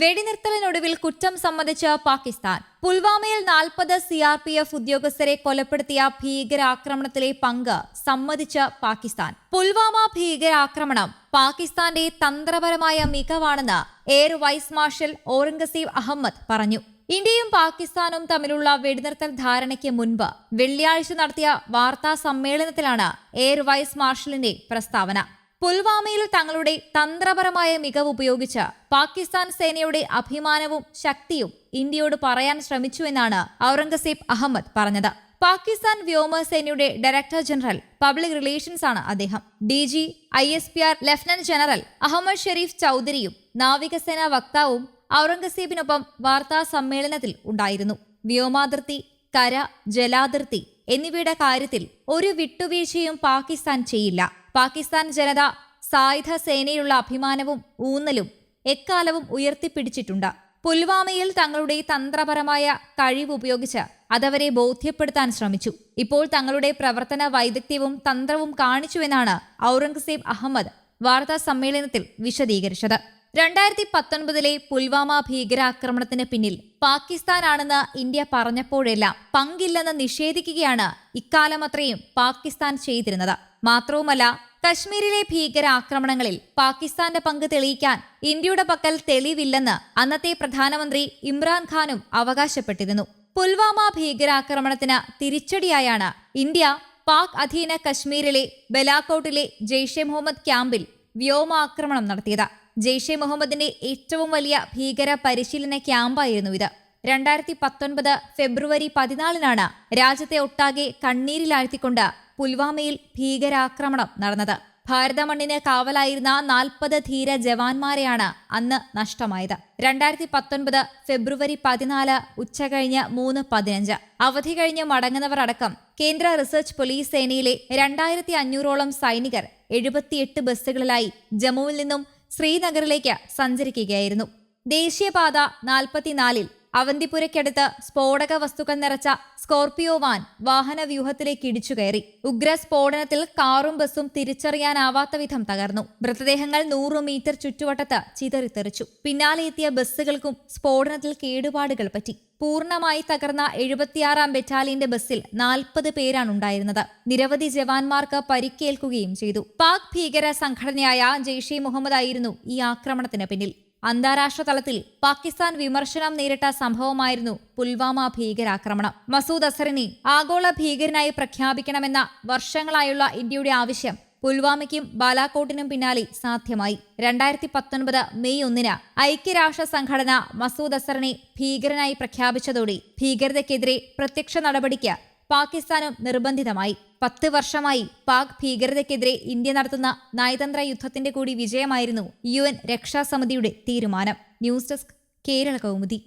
വെടിനിർത്തലിനൊടുവിൽ കുറ്റം സമ്മതിച്ച പാകിസ്ഥാൻ. പുൽവാമയിൽ നാൽപ്പത് സി ആർ പി എഫ് ഉദ്യോഗസ്ഥരെ കൊലപ്പെടുത്തിയ ഭീകരാക്രമണത്തിലെ പങ്ക് സമ്മതിച്ച പാകിസ്ഥാൻ. പുൽവാമ ഭീകരാക്രമണം പാകിസ്ഥാന്റെ തന്ത്രപരമായ മികവാണെന്ന് air vice marshal Aurangzeb Ahmed പറഞ്ഞു. ഇന്ത്യയും പാകിസ്ഥാനും തമ്മിലുള്ള വെടിനിർത്തൽ ധാരണയ്ക്ക് മുൻപ് വെള്ളിയാഴ്ച നടത്തിയ വാർത്താ സമ്മേളനത്തിലാണ് എയർ വൈസ് മാർഷലിന്റെ പ്രസ്താവന. പുൽവാമയിൽ തങ്ങളുടെ തന്ത്രപരമായ മികവ് ഉപയോഗിച്ച് പാകിസ്ഥാൻ സേനയുടെ അഭിമാനവും ശക്തിയും ഇന്ത്യയോട് പറയാൻ ശ്രമിച്ചുവെന്നാണ് ഔറംഗസേബ് അഹമ്മദ് പറഞ്ഞത്. പാകിസ്ഥാൻ വ്യോമസേനയുടെ ഡയറക്ടർ ജനറൽ പബ്ലിക് റിലേഷൻസ് ആണ് അദ്ദേഹം. D G I S P R lieutenant general Ahmed Sharif ചൌധരിയും നാവികസേനാ വക്താവും ഔറംഗസേബിനൊപ്പം വാർത്താ സമ്മേളനത്തിൽ ഉണ്ടായിരുന്നു. വ്യോമാതിർത്തി കര ജലാതിർത്തി എന്നിവയുടെ കാര്യത്തിൽ ഒരു വിട്ടുവീഴ്ചയും പാകിസ്ഥാൻ ചെയ്യില്ല. പാകിസ്ഥാൻ ജനത സായുധ സേനയുള്ള അഭിമാനവും ഊന്നലും എക്കാലവും ഉയർത്തിപ്പിടിച്ചിട്ടുണ്ട്. പുൽവാമയിൽ തങ്ങളുടെ തന്ത്രപരമായ കഴിവ് ഉപയോഗിച്ച് അതവരെ ബോധ്യപ്പെടുത്താൻ ശ്രമിച്ചു. ഇപ്പോൾ തങ്ങളുടെ പ്രവർത്തന വൈദഗ്ധ്യവും തന്ത്രവും കാണിച്ചുവെന്നാണ് ഔറംഗസേബ് അഹമ്മദ് വാർത്താ സമ്മേളനത്തിൽ വിശദീകരിച്ചത്. രണ്ടായിരത്തി പത്തൊൻപതിലെ പുൽവാമ ഭീകരാക്രമണത്തിന് പിന്നിൽ പാകിസ്ഥാനാണെന്ന് ഇന്ത്യ പറഞ്ഞപ്പോഴെല്ലാം പങ്കില്ലെന്ന് നിഷേധിക്കുകയാണ് ഇക്കാലമത്രയും പാകിസ്ഥാൻ ചെയ്തിരുന്നത്. മാത്രവുമല്ല കശ്മീരിലെ ഭീകരാക്രമണങ്ങളിൽ പാകിസ്ഥാന്റെ പങ്ക് തെളിയിക്കാൻ ഇന്ത്യയുടെ പക്കൽ തെളിവില്ലെന്ന് അന്നത്തെ പ്രധാനമന്ത്രി ഇമ്രാൻഖാനും അവകാശപ്പെട്ടിരുന്നു. പുൽവാമ ഭീകരാക്രമണത്തിന് തിരിച്ചടിയായാണ് ഇന്ത്യ പാക് അധീന കശ്മീരിലെ ബലാക്കോട്ടിലെ ജെയ്ഷെ മുഹമ്മദ് ക്യാമ്പിൽ വ്യോമാക്രമണം നടത്തിയത്. ജെയ്ഷെ മുഹമ്മദിന്റെ ഏറ്റവും വലിയ ഭീകര പരിശീലന ക്യാമ്പായിരുന്നു ഇത്. രണ്ടായിരത്തി പത്തൊൻപത് ഫെബ്രുവരി പതിനാലിനാണ് രാജ്യത്തെ ഒട്ടാകെ കണ്ണീരിലാഴ്ത്തിക്കൊണ്ട് പുൽവാമയിൽ ഭീകരാക്രമണം നടന്നത്. ഭാരത മണ്ണിന് കാവലായിരുന്ന നാൽപ്പത് ധീര ജവാന്മാരെയാണ് അന്ന് നഷ്ടമായത്. രണ്ടായിരത്തി പത്തൊൻപത് ഫെബ്രുവരി പതിനാല് ഉച്ചകഴിഞ്ഞ് മൂന്ന് പതിനഞ്ച്. അവധി കഴിഞ്ഞ് മടങ്ങുന്നവർ അടക്കം കേന്ദ്ര റിസർച്ച് പോലീസ് സേനയിലെ രണ്ടായിരത്തി അഞ്ഞൂറോളം സൈനികർ എഴുപത്തിയെട്ട് ബസ്സുകളിലായി ജമ്മുവിൽ നിന്നും ശ്രീനഗറിലേക്ക് സഞ്ചരിക്കുകയായിരുന്നു. ദേശീയപാത നാൽപ്പത്തിനാലിൽ അവന്തിപുരയ്ക്കടുത്ത് സ്ഫോടക വസ്തുക്കൾ നിറച്ച സ്കോർപിയോ വാൻ വാഹന വ്യൂഹത്തിലേക്ക് ഇടിച്ചു കയറി. ഉഗ്ര സ്ഫോടനത്തിൽ കാറും ബസ്സും തിരിച്ചറിയാനാവാത്ത വിധം തകർന്നു. മൃതദേഹങ്ങൾ നൂറ് മീറ്റർ ചുറ്റുവട്ടത്ത് ചിതറിത്തെറിച്ചു. പിന്നാലെ എത്തിയ ബസ്സുകൾക്കും സ്ഫോടനത്തിൽ കേടുപാടുകൾ പറ്റി. പൂർണമായി തകർന്ന എഴുപത്തിയാറാം ബറ്റാലിയന്റെ ബസ്സിൽ നാൽപ്പത് പേരാണ് ഉണ്ടായിരുന്നത്. നിരവധി ജവാന്മാർക്ക് പരിക്കേൽക്കുകയും ചെയ്തു. പാക് ഭീകര സംഘടനയായ ജെയ്ഷെ മുഹമ്മദ് ആയിരുന്നു ഈ ആക്രമണത്തിന് പിന്നിൽ. അന്താരാഷ്ട്ര തലത്തിൽ പാകിസ്ഥാൻ വിമർശനം നേരിട്ട സംഭവമായിരുന്നു പുൽവാമ ഭീകരാക്രമണം. മസൂദ് അസറിനെ ആഗോള ഭീകരനായി പ്രഖ്യാപിക്കണമെന്ന വർഷങ്ങളായുള്ള ഇന്ത്യയുടെ ആവശ്യം പുൽവാമയ്ക്കും ബാലാക്കോട്ടിനും പിന്നാലെ സാധ്യമായി. രണ്ടായിരത്തി പത്തൊൻപത് മെയ് ഒന്നിന് ഐക്യരാഷ്ട്ര സംഘടന മസൂദ് അസറിനെ ഭീകരനായി പ്രഖ്യാപിച്ചതോടെ ഭീകരതയ്ക്കെതിരെ പ്രത്യക്ഷ നടപടിക്ക് പാകിസ്ഥാനും നിർബന്ധിതമായി. പത്ത് വർഷമായി പാക് ഭീകരതയ്ക്കെതിരെ ഇന്ത്യ നടത്തുന്ന നയതന്ത്ര യുദ്ധത്തിന്റെ കൂടി വിജയമായിരുന്നു യു എൻ രക്ഷാസമിതിയുടെ തീരുമാനം. News desk Kerala Kaumudi.